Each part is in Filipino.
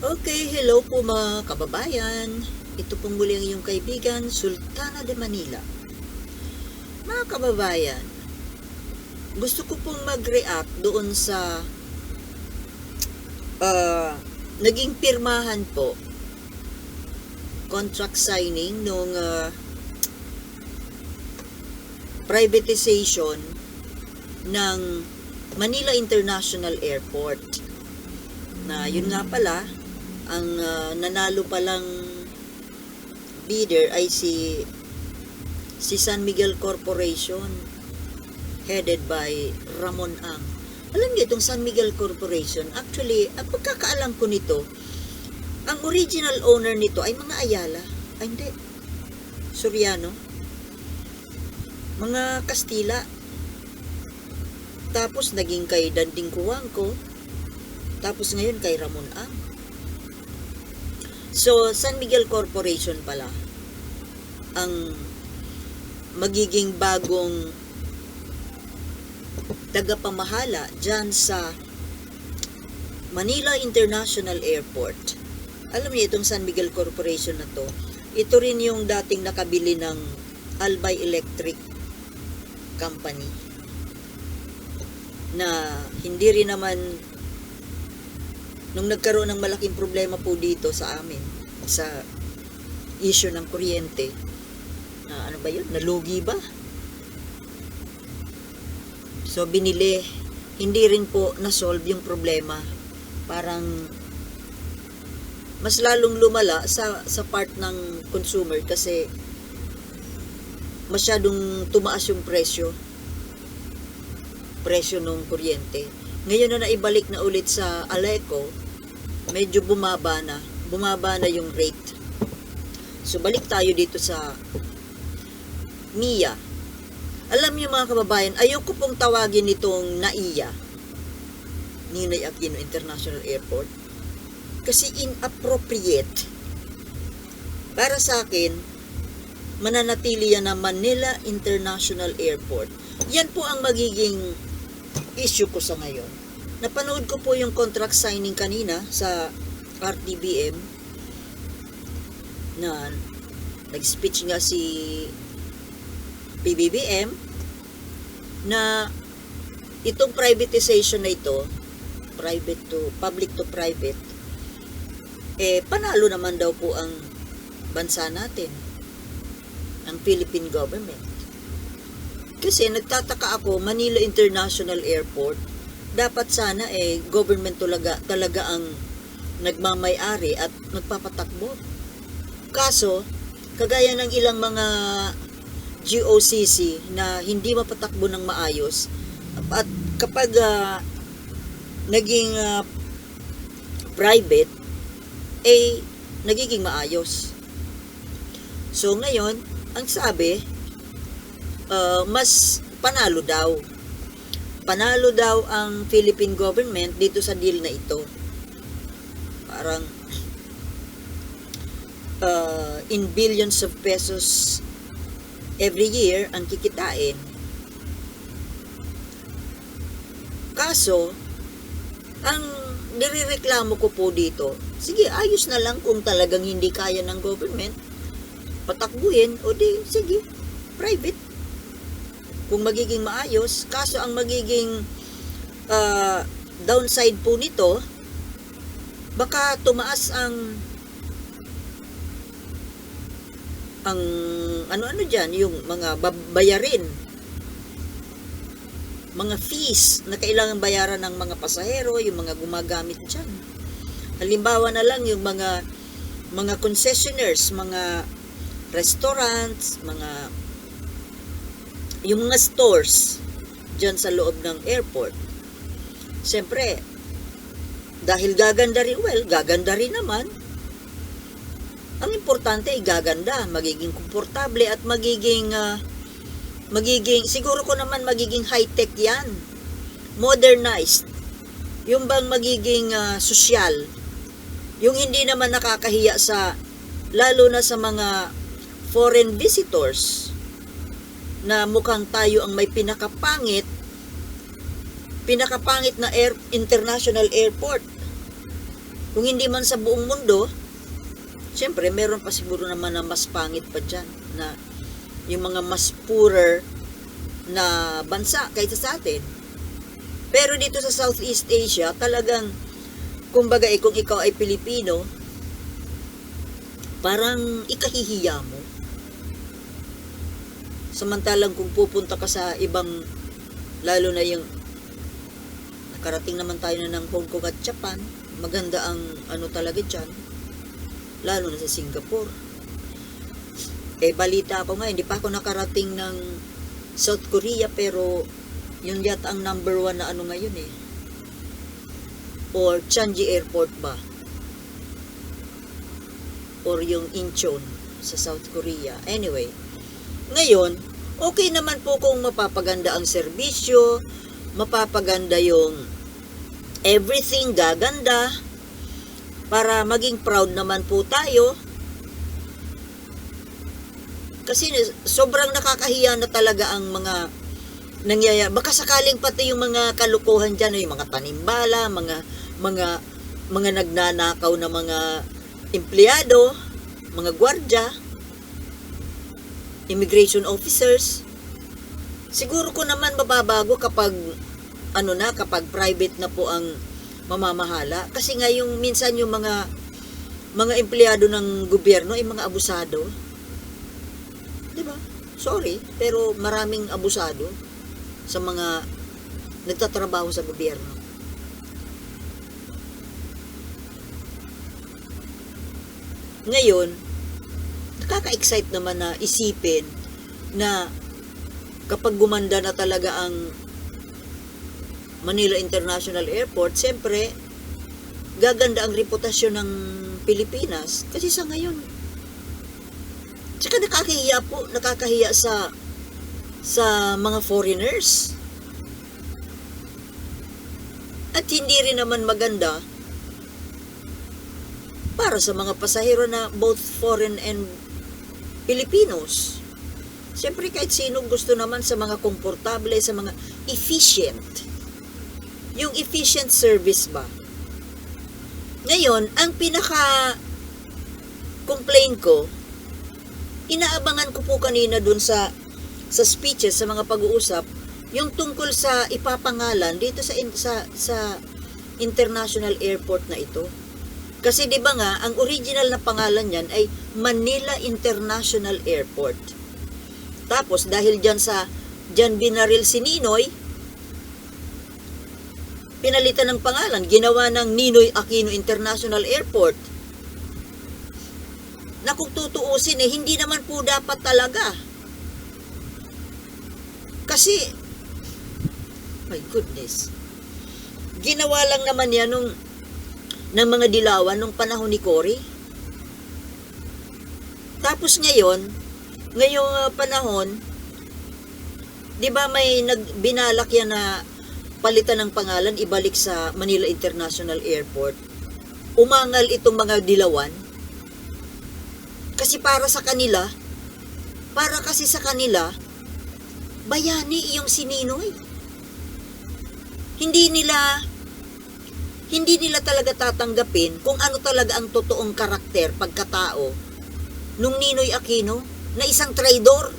Okay, hello po mga kababayan. Ito pong muli ang iyong kaibigan, Sultana de Manila. Mga kababayan, gusto ko pong mag-react doon sa ah, naging pirmahan po contract signing nung ah, privatization ng Manila International Airport na yun nga pala ang ah, nanalo palang bidder ay si si San Miguel Corporation headed by Ramon Ang. Alam niyo itong San Miguel Corporation, actually, ang pagkakaalam ko nito, ang original owner nito ay mga Ayala. Ay, hindi. Soriano. Mga Kastila. Tapos naging kay Danding Kuwangko. Tapos ngayon kay Ramon Ang. So, San Miguel Corporation pala ang magiging bagong tagapamahala dyan sa Manila International Airport. Alam niyo itong San Miguel Corporation na to, ito rin yung dating nakabili ng Albay Electric Company na hindi rin naman nung nagkaroon ng malaking problema po dito sa amin sa issue ng kuryente na ano ba yun, nalugi ba? So binili, hindi rin po na-solve yung problema. Parang mas lalong lumala sa sa part ng consumer kasi masyadong tumaas yung presyo presyo ng kuryente. Ngayon na naibalik na ulit sa Aleco, medyo bumaba na. Bumaba na yung rate. So balik tayo dito sa MIA. Alam niyo mga kababayan, ayoko pong tawagin itong NAIA, Ninoy Aquino International Airport, kasi inappropriate. Para sa akin, mananatili yan na Manila International Airport. Yan po ang magiging issue ko sa ngayon. Napanood ko po yung contract signing kanina sa RTBM na nag-speech nga si PBBM na itong privatization na ito, private to public to private, eh panalo naman daw po ang bansa natin, ang Philippine government. Kasi nagtataka ako, Manila International Airport, dapat sana eh government talaga, talaga ang nagmamay-ari at nagpapatakbo. Kaso, kagaya ng ilang mga GOCC na hindi mapatakbo ng maayos at kapag ah, naging ah, private eh nagiging maayos. So ngayon, ang sabi, uh, mas panalo daw. Panalo daw ang Philippine government dito sa deal na ito. Parang uh, in billions of pesos every year ang kikitain. Kaso, ang nirereklamo ko po dito, sige, ayos na lang kung talagang hindi kaya ng government, patakbuhin, o di, sige, private kung magiging maayos. Kaso ang magiging uh, downside po nito, baka tumaas ang ang ano-ano dyan, yung mga bayarin, mga fees na kailangan bayaran ng mga pasahero, yung mga gumagamit dyan. Halimbawa na lang yung mga mga concessionaires, mga restaurants, mga yung mga stores dyan sa loob ng airport. Siyempre, dahil gaganda rin, well, gaganda rin naman. Ang importante ay gaganda, magiging komportable at magiging, ah, magiging, siguro ko naman magiging high-tech yan. Modernized. Yung bang magiging ah, sosyal. Yung hindi naman nakakahiya sa, lalo na sa mga foreign visitors na mukhang tayo ang may pinakapangit pinakapangit na air, international airport Kung hindi man sa buong mundo, siyempre, meron pa siguro naman na mas pangit pa dyan, na yung mga mas poorer na bansa kaysa sa atin. Pero dito sa Southeast Asia, talagang, kumbaga eh, kung ikaw ay Pilipino, parang ikahihiya mo. Samantalang kung pupunta ka sa ibang, lalo na yung, nakarating naman tayo na ng Hong Kong at Japan, maganda ang ano talaga dyan, lalo na sa Singapore. Eh, balita ako nga, hindi pa ako nakarating ng South Korea, pero yun yata ang number one na ano ngayon eh. Or Changi Airport ba? Or yung Incheon sa South Korea. Anyway, ngayon, okay naman po kung mapapaganda ang serbisyo, mapapaganda yung everything gaganda, para maging proud naman po tayo. Kasi sobrang nakakahiya na talaga ang mga nangyaya. Baka sakaling pati yung mga kalukuhan dyan, yung mga tanimbala, mga mga mga nagnanakaw na mga empleyado, mga gwardya, immigration officers. Siguro ko naman mababago kapag ano na, kapag private na po ang mamamahala. Kasi nga yung minsan yung mga mga empleyado ng gobyerno ay mga abusado. 'Di ba? Sorry, pero maraming abusado sa mga nagtatrabaho sa gobyerno. Ngayon, nakaka-excite naman na isipin na kapag gumanda na talaga ang Manila International Airport, siyempre, gaganda ang reputasyon ng Pilipinas. Kasi sa ngayon, tsaka nakakahiya po, nakakahiya sa sa mga foreigners. At hindi rin naman maganda para sa mga pasahero na both foreign and Filipinos. Siyempre kahit sino gusto naman sa mga komportable, sa mga efficient. Yung efficient service ba? Ngayon, ang pinaka complain ko, inaabangan ko po kanina dun sa sa speeches sa mga pag-uusap yung tungkol sa ipapangalan dito sa sa sa international airport na ito. Kasi 'di ba nga ang original na pangalan niyan ay Manila International Airport. Tapos dahil diyan sa diyan binaril si Ninoy pinalitan ng pangalan, ginawa ng Ninoy Aquino International Airport. Na kung tutuusin eh, hindi naman po dapat talaga. Kasi, my goodness, ginawa lang naman yan nung, ng mga dilawan nung panahon ni Cory. Tapos ngayon, ngayong uh, panahon, di ba may nag, binalak yan na palitan ng pangalan, ibalik sa Manila International Airport. Umangal itong mga dilawan. Kasi para sa kanila, para kasi sa kanila, bayani yung sininoy. Hindi nila hindi nila talaga tatanggapin kung ano talaga ang totoong karakter pagkatao nung Ninoy Aquino na isang traidor.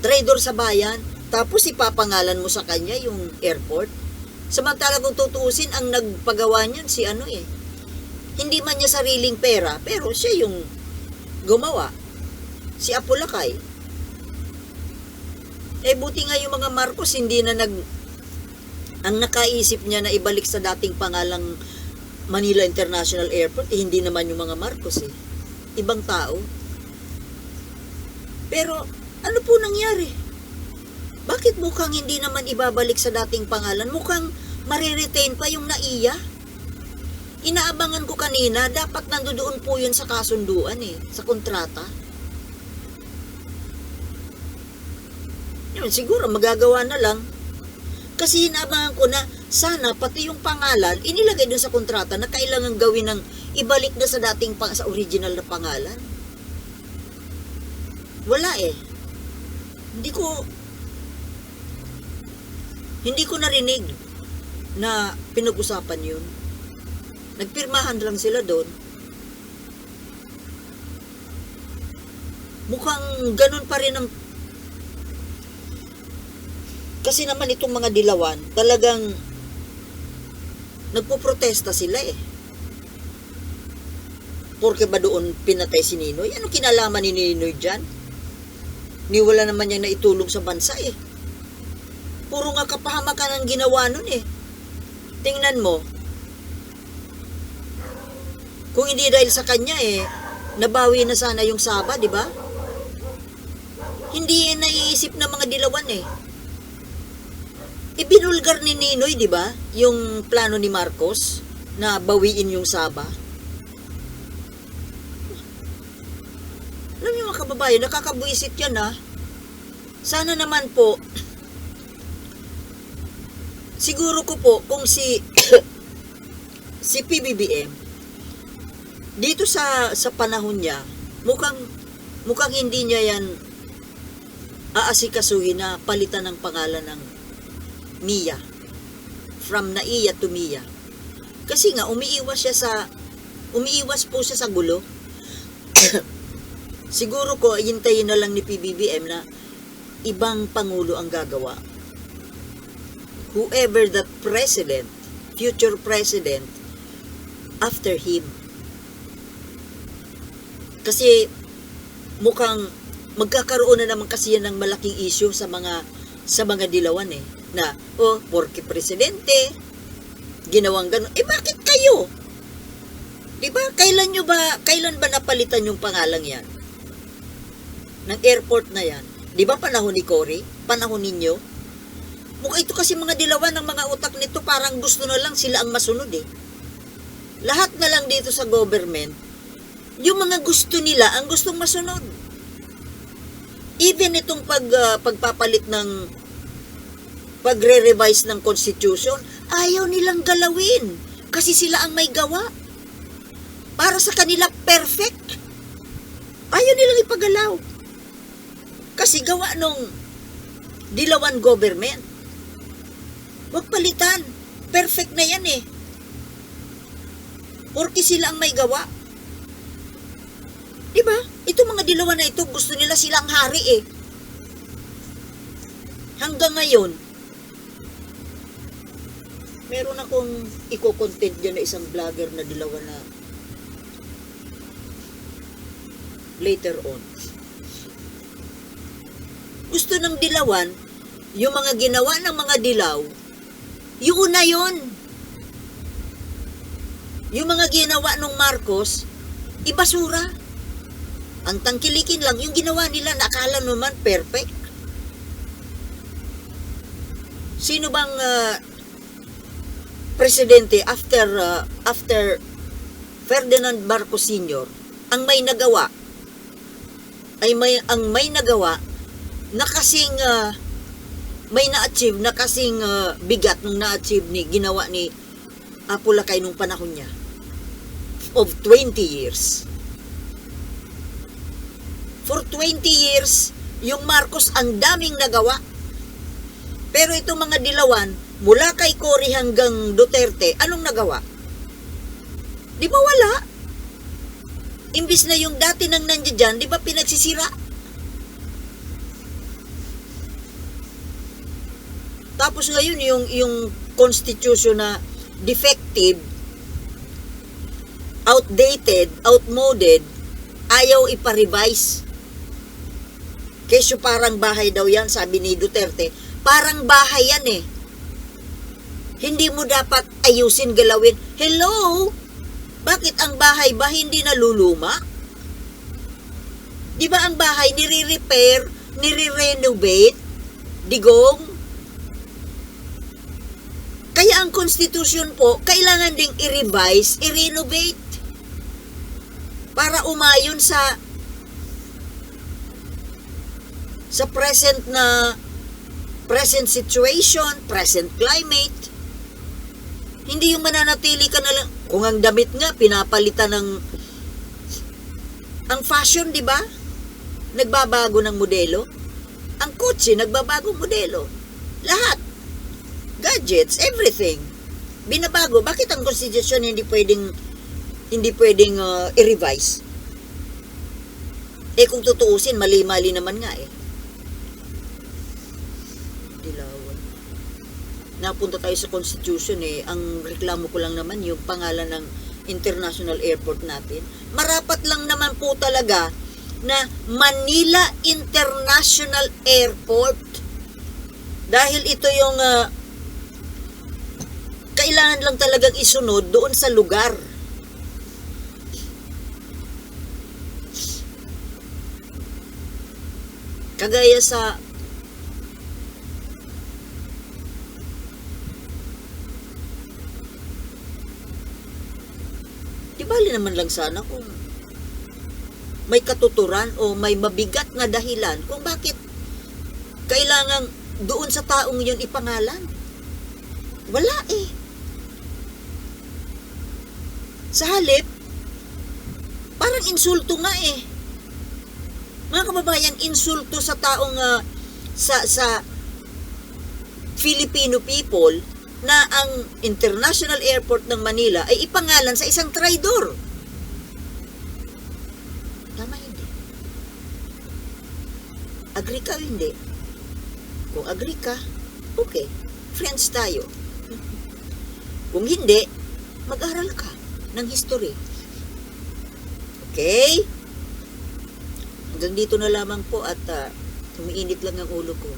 Traidor sa bayan, tapos ipapangalan mo sa kanya yung airport. Samantala kung tutuusin, ang nagpagawa niyan si ano eh. Hindi man niya sariling pera, pero siya yung gumawa. Si Apolacay. Eh buti nga yung mga Marcos hindi na nag ang nakaisip niya na ibalik sa dating pangalang Manila International Airport, eh, hindi naman yung mga Marcos eh. Ibang tao. Pero ano po nangyari? Bakit mukhang hindi naman ibabalik sa dating pangalan? Mukhang mariretain pa yung naiya? Inaabangan ko kanina, dapat nandoon po yun sa kasunduan eh, sa kontrata. Yun, siguro magagawa na lang. Kasi inaabangan ko na sana pati yung pangalan inilagay dun sa kontrata na kailangan gawin ng ibalik na sa dating pang, sa original na pangalan. Wala eh. Hindi ko hindi ko narinig na pinag-usapan yun. Nagpirmahan lang sila doon. Mukhang ganun pa rin ang kasi naman itong mga dilawan, talagang nagpo-protesta sila eh. Porke ba doon pinatay si Ninoy? Ano kinalaman ni Ninoy dyan? Ni wala naman niyang naitulong sa bansa eh. Puro nga kapahamakan ang ginawa nun eh. Tingnan mo. Kung hindi dahil sa kanya eh, nabawi na sana yung Saba, di ba? Hindi eh naiisip ng mga dilawan eh. Ibinulgar ni Ninoy, di ba? Yung plano ni Marcos na bawiin yung Saba. Alam niyo mga kababayan, nakakabuisit yan ha. Sana naman po, siguro ko po kung si si PBBM dito sa sa panahon niya mukhang mukhang hindi niya yan aasikasuhin na palitan ng pangalan ng Mia. From Naiya to Mia. Kasi nga umiiwas siya sa umiiwas po siya sa gulo. Siguro ko hintayin na lang ni PBBM na ibang pangulo ang gagawa. Whoever the president future president after him. Kasi mukhang magkakaroon na naman kasi yan ng malaking issue sa mga sa mga dilawan eh na oh porke presidente ginawang ganun. Eh bakit kayo? Di ba kailan nyo ba kailan ba napalitan yung pangalang yan? Ng airport na yan. Di ba panahon ni Cory? Panahon ninyo? Mukha ito kasi mga dilawan ng mga utak nito. Parang gusto na lang sila ang masunod eh. Lahat na lang dito sa government yung mga gusto nila ang gustong masunod. Even itong pag, ah, pagpapalit ng pagre-revise ng constitution, ayaw nilang galawin kasi sila ang may gawa. Para sa kanila, perfect. Ayaw nilang ipagalaw. Kasi gawa nung dilawan government. Huwag palitan. Perfect na yan eh. Porque sila ang may gawa. Diba? Ito mga dilawan na ito, gusto nila silang hari eh. Hanggang ngayon, meron akong iko-content dyan na isang vlogger na dilawan na later on. Gusto ng dilawan, yung mga ginawa ng mga dilaw, yung una yon. Yung mga ginawa ng Marcos, ibasura. Ang tangkilikin lang, yung ginawa nila, nakala naman perfect. Sino bang ah, presidente after ah, after Ferdinand Marcos Sr. ang may nagawa ay may ang may nagawa na kasing ah, may na-achieve na kasing ah, bigat nung na-achieve ni ginawa ni Apulakay nung panahon niya of 20 years. For 20 years, yung Marcos ang daming nagawa. Pero itong mga dilawan, mula kay Cory hanggang Duterte, anong nagawa? Di ba wala? Imbis na yung dati nang nandiyan dyan, di ba pinagsisira? Tapos ngayon yung yung constitution na defective, outdated, outmoded, ayaw ipa-revise. Kesyo parang bahay daw yan, sabi ni Duterte. Parang bahay yan eh. Hindi mo dapat ayusin, galawin. Hello? Bakit ang bahay ba hindi naluluma? Di ba ang bahay nire-repair, nire-renovate? Digong? Kaya ang constitution po, kailangan ding i-revise, i-renovate para umayon sa sa present na present situation, present climate. Hindi yung mananatili ka na lang. Kung ang damit nga, pinapalitan ng ang fashion, di ba? Nagbabago ng modelo. Ang kotse, nagbabago modelo. Lahat. Gadgets, everything. binabago. Bakit ang konstitusyon hindi pwedeng hindi pwedeng uh, i-revise? Eh kung tutuusin, mali-mali naman nga eh. Napunta tayo sa constitution eh. Ang reklamo ko lang naman yung pangalan ng international airport natin. Marapat lang naman po talaga na Manila International Airport. Dahil ito yung ah, kailangan lang talagang isunod doon sa lugar. Kagaya sa naman lang sana kung may katuturan o may mabigat na dahilan kung bakit kailangan doon sa taong yun ipangalan. Wala eh. Sa halip, parang insulto nga eh. Mga kababayan, insulto sa taong ah, sa sa Filipino people na ang International Airport ng Manila ay ipangalan sa isang traidor. Agree ka hindi? Kung agree ka, okay. Friends tayo. Kung hindi, mag-aral ka ng history. Okay? Hanggang dito na lamang po at uh, umiinit lang ang ulo ko.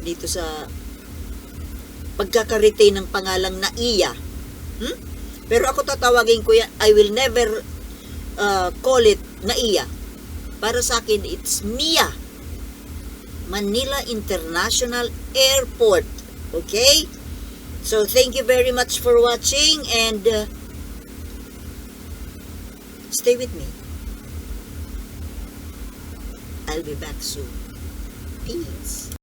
Dito sa pagkakaretain ng pangalang Naiya. Hmm? Pero ako tatawagin ko yan, I will never uh, call it Naiya. Para sa akin, it's Mia. Manila International Airport. Okay? So, thank you very much for watching and uh, stay with me. I'll be back soon. Peace.